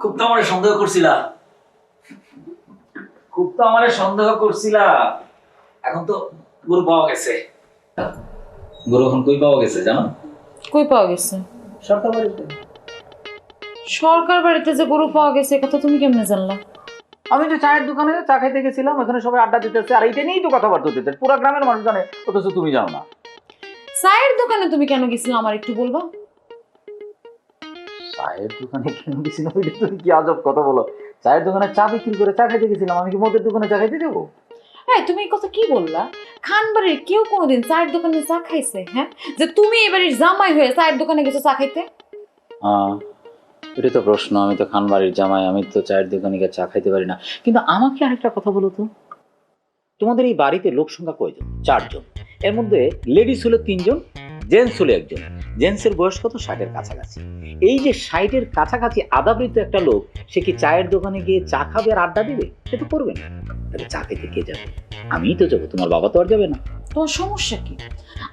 খুব তো আমার সন্দেহ করছিলা। খুব তো আমার সন্দেহ করছিলা। এখন তো গরু পাওয়া গেছে। গরু এখন কই পাওয়া গেছে জানো? কই পাওয়া গেছে? সরকার বাড়িতে। সরকার বাড়িতে যে গরু পাওয়া গেছে কথা তুমি কেমনে জানলা? আমি তো চায়ের দোকানে চা খাইতে গেছিলাম ওখানে সবাই আড্ডা দিতেছে আর এইটা নিয়েই তো কথাবার্তা হতেছে পুরো গ্রামের মানুষ জানে অথচ তুমি জানো না। চায়ের দোকানে তুমি কেন গেছিলে আমার একটু বলবা? চায়ের দোকানে কেন গেছিলাম? এটা তুমি কি আজব কথা বলো? চায়ের দোকানে চা বিক্রি করে চা খাইতে গেছিলাম আমি কি মদের দোকানে চা খাইতে যাব? হ্যাঁ তুমি এই কথা কি বললা? খানবাড়ির কেউ কোনোদিন চায়ের দোকানে চা খাইছে হ্যাঁ? যে তুমি এবারের জামাই হয়ে চায়ের দোকানে গেছো চা খাইতে? এটা তো প্রশ্ন আমি তো খানবাড়ির জামাই আমি তো চায়ের দোকানে গিয়ে চা খাইতে পারি না। কিন্তু আমাকে আরেকটা কথা বলো তো। তোমাদের এই বাড়িতে লোক সংখ্যা কয়জন? চারজন। এর মধ্যে লেডিস হলো তিনজন জেন্টস হলো একজন। জেন্টসের বয়স কত? ষাটের কাছাকাছি। এই যে ষাটের কাছাকাছি আদাবৃত একটা লোক সে কি চায়ের দোকানে গিয়ে চা খাবে আর আড্ডা দিবে? সে তো করবে না। তাহলে চা খেতে কে যাবে? আমিই তো যাব তোমার বাবা তো আর যাবে না। সমস্যা কি?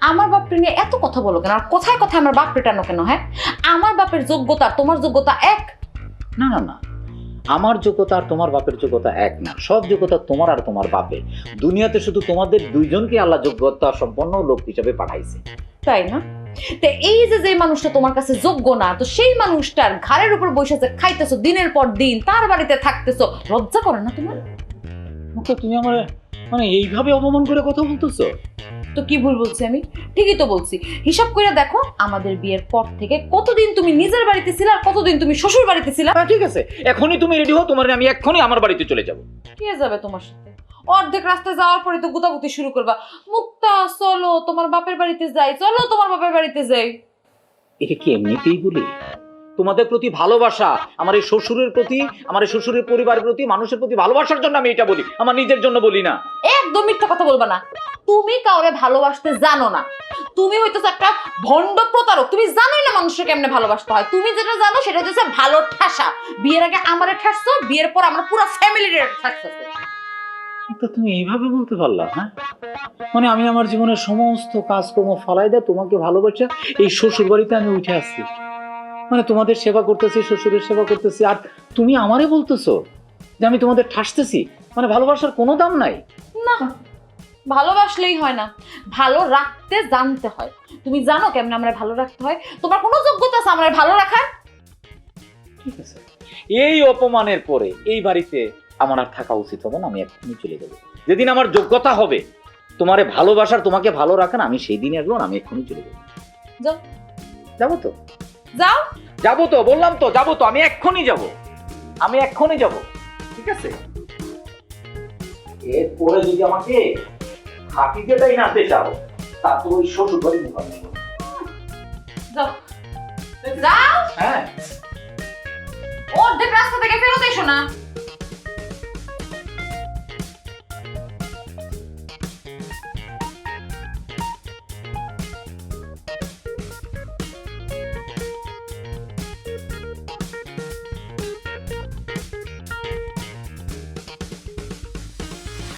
আমার বাপরে নিয়ে এত কথা বলো কেন? আর কথায় কথায় আমার বাপরে টানো কেন হ্যাঁ? আমার বাপের যোগ্যতা তোমার যোগ্যতা এক। না না না। আমার যোগ্যতা আর তোমার বাপের যোগ্যতা এক না। সব যোগ্যতা তোমার আর তোমার বাপের। দুনিয়াতে শুধু তোমাদের দুইজনকে আল্লাহ যোগ্যতা সম্পন্ন লোক হিসেবে পাঠাইছে। তাই না? তো এই যে যে মানুষটা তোমার কাছে যোগ্য না তো সেই মানুষটার ঘাড়ের উপর বসে যে খাইতেছো দিনের পর দিন তার বাড়িতে থাকতেছো লজ্জা করে না তোমার? মুখে তুমি আমার মানে এইভাবে অপমান করে কথা বলতেছো? তো কি ভুল বলছি আমি? ঠিকই তো বলছি। হিসাব করে দেখো আমাদের বিয়ের পর থেকে কতদিন তুমি নিজের বাড়িতে ছিলে আর কতদিন তুমি শ্বশুর বাড়িতে ছিলা? হ্যাঁ ঠিক আছে। এখনই তুমি রেডি হও তোমার আমি এক্ষুনি আমার বাড়িতে চলে যাব। কে যাবে তোমার সাথে? অর্ধেক রাস্তায় যাওয়ার পরে তো গুতাগুতি শুরু করবা। মুক্তা চলো তোমার বাপের বাড়িতে যাই। চলো তোমার বাপের বাড়িতে যাই। এটা কি এমনিতেই বলি? তোমাদের প্রতি ভালোবাসা আমার এই শ্বশুরের প্রতি আমার এই শ্বশুরের পরিবারের প্রতি মানুষের প্রতি ভালোবাসার জন্য আমি এটা বলি আমার নিজের জন্য বলি না। একদম মিথ্যা কথা বলবা না। তুমি কাউরে ভালোবাসতে জানো না। তুমি হয়তো একটা ভণ্ড প্রতারক। তুমি জানোই না মানুষকে কেমনে ভালোবাসতে হয়। তুমি যেটা জানো সেটা হচ্ছে ভালো ঠাসা। বিয়ের আগে আমারে ঠাসছো বিয়ের পর আমরা পুরো ফ্যামিলির ঠাসছো তো তুমি এইভাবে বলতে পারলা হ্যাঁ? মানে আমি আমার জীবনের সমস্ত কাজকর্ম ফলাই দেয় তোমাকে ভালোবাসা এই শ্বশুর বাড়িতে আমি উঠে আসছি। মানে তোমাদের সেবা করতেছি শ্বশুরের সেবা করতেছি আর তুমি আমারে বলতেছো যে আমি তোমাদের ঠাসতেছি মানে ভালোবাসার কোনো দাম নাই। না ভালোবাসলেই হয় না ভালো রাখতে জানতে হয়। তুমি জানো কেমনে আমরা ভালো রাখতে হয়? তোমার কোনো যোগ্যতা আছে আমরা ভালো রাখার? ঠিক আছে। এই অপমানের পরে এই বাড়িতে আমার আর থাকা উচিত হবে না আমি এক্ষুনি চলে যাব। যেদিন আমার যোগ্যতা হবে তোমারে ভালোবাসার তোমাকে ভালো রাখার আমি সেই দিনই আসব আমি এক্ষুনি চলে যাব। যাও। যাব তো? যাও। যাব তো বললাম তো যাব তো আমি এক্ষুনি যাব। আমি এক্ষুনি যাব ঠিক আছে? এরপরে যদি আমাকে হাতিতেটাই নাতে চাও তারপর ওই শ্বশুর বাড়ি করো। যাও। যাও। হ্যাঁ। অর্ধেক রাস্তা থেকে ফেরত এসো না।